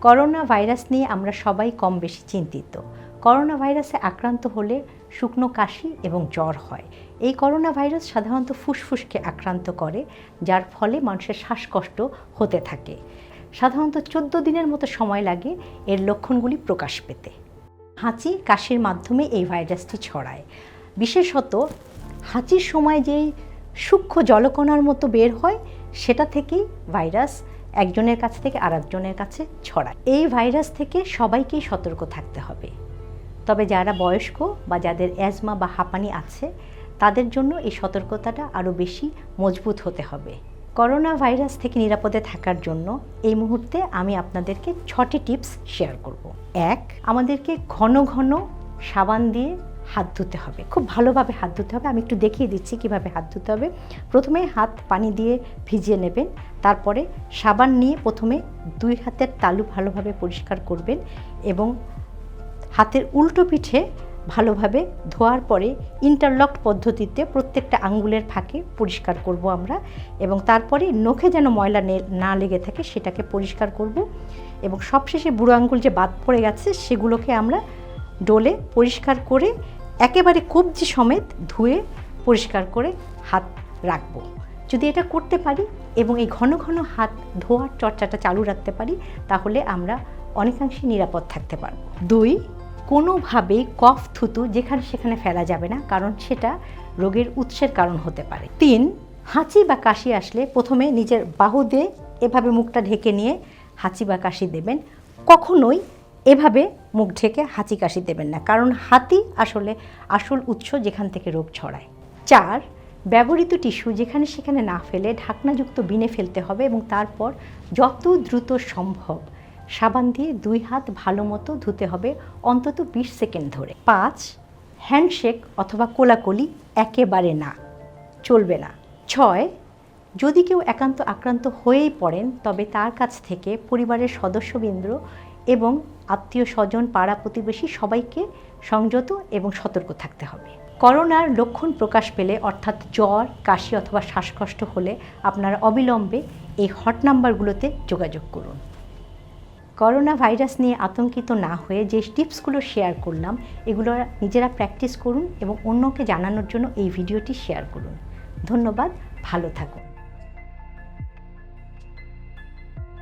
Corona virus নিয়ে আমরা সবাই কম বেশি চিন্তিত। করোনা ভাইরাসে আক্রান্ত হলে শুকনো কাশি এবং জ্বর হয়। এই করোনা ভাইরাস সাধারণত ফুসফুসকে আক্রান্ত করে, যার ফলে মানুষের শ্বাসকষ্ট হতে থাকে। সাধারণত চোদ্দ দিনের মতো সময় লাগে এর লক্ষণগুলি প্রকাশ পেতে। হাঁচি, কাশির মাধ্যমে এই ভাইরাসটি ছড়ায়। বিশেষত হাঁচির সময় যেই সূক্ষ্ম জলকণার মতো বের হয়, সেটা থেকেই ভাইরাস একজনের কাছ থেকে আরেকজনের কাছে ছড়ায়। এই ভাইরাস থেকে সবাইকেই সতর্ক থাকতে হবে। তবে যারা বয়স্ক বা যাদের অ্যাজমা বা হাঁপানি আছে, তাদের জন্য এই সতর্কতাটা আরও বেশি মজবুত হতে হবে। করোনা ভাইরাস থেকে নিরাপদে থাকার জন্য এই মুহূর্তে আমি আপনাদেরকে ছটি টিপস শেয়ার করব। এক, আমাদেরকে ঘন ঘন সাবান দিয়ে হাত ধুতে হবে। খুব ভালোভাবে হাত ধুতে হবে। আমি একটু দেখিয়ে দিচ্ছি কীভাবে হাত ধুতে হবে। প্রথমে হাত পানি দিয়ে ভিজিয়ে নেবেন। তারপরে সাবান নিয়ে প্রথমে দুই হাতের তালু ভালোভাবে পরিষ্কার করবেন এবং হাতের উল্টো পিঠে ভালোভাবে ধোয়ার পরে ইন্টারলক পদ্ধতিতে প্রত্যেকটা আঙ্গুলের ফাঁকে পরিষ্কার করব আমরা এবং তারপরে নখে যেন ময়লা নে- লেগে থাকে সেটাকে পরিষ্কার করব এবং সবশেষে বুড়ো আঙ্গুল যে বাদ পড়ে গেছে সেগুলোকে আমরা ডোলে পরিষ্কার করে একেবারে কবজি সমেত ধুয়ে পরিষ্কার করে হাত রাখব। যদি এটা করতে পারি এবং এই ঘন ঘন হাত ধোয়ার চর্চাটা চালু রাখতে পারি, তাহলে আমরা অনেকাংশে নিরাপদ থাকতে পারব। দুই কোনোভাবেই কফ থুতু যেখানে সেখানে ফেলা যাবে না, কারণ সেটা রোগের উৎসের কারণ হতে পারে। তিন, হাঁচি বা কাশি আসলে প্রথমে নিজের বাহু দিয়ে এভাবে মুখটা ঢেকে নিয়ে হাঁচি বা কাশি দেবেন। কখনোই এভাবে মুখ ঢেকে হাঁচি কাশি দেবেন না, কারণ হাতি আসলে আসল উৎস যেখান থেকে রোগ ছড়ায়। চার, ব্যবহৃত টিস্যু যেখানে সেখানে না ফেলে ঢাকনাযুক্ত বিনে ফেলতে হবে এবং তারপর যত দ্রুত সম্ভব সাবান দিয়ে দুই হাত ভালো মতো ধুতে হবে অন্তত বিশ সেকেন্ড ধরে। পাঁচ, হ্যান্ডশেক অথবা কোলাকুলি একেবারে না, চলবে না। ছয়, যদি কেউ একান্ত আক্রান্ত হয়েই পড়েন তবে তার কাছ থেকে পরিবারের সদস্যবৃন্দ এবং আত্মীয় স্বজন, পাড়া প্রতিবেশী সবাইকে সংযত এবং সতর্ক থাকতে হবে। করোনার লক্ষণ প্রকাশ পেলে, অর্থাৎ জ্বর, কাশি অথবা শ্বাসকষ্ট হলে আপনারা অবিলম্বে এই হট নাম্বারগুলোতে যোগাযোগ করুন। করোনা ভাইরাস নিয়ে আতঙ্কিত না হয়ে যে টিপসগুলো শেয়ার করলাম, এগুলো নিজেরা প্র্যাকটিস করুন এবং অন্যকে জানানোর জন্য এই ভিডিওটি শেয়ার করুন। ধন্যবাদ, ভালো থাকুন।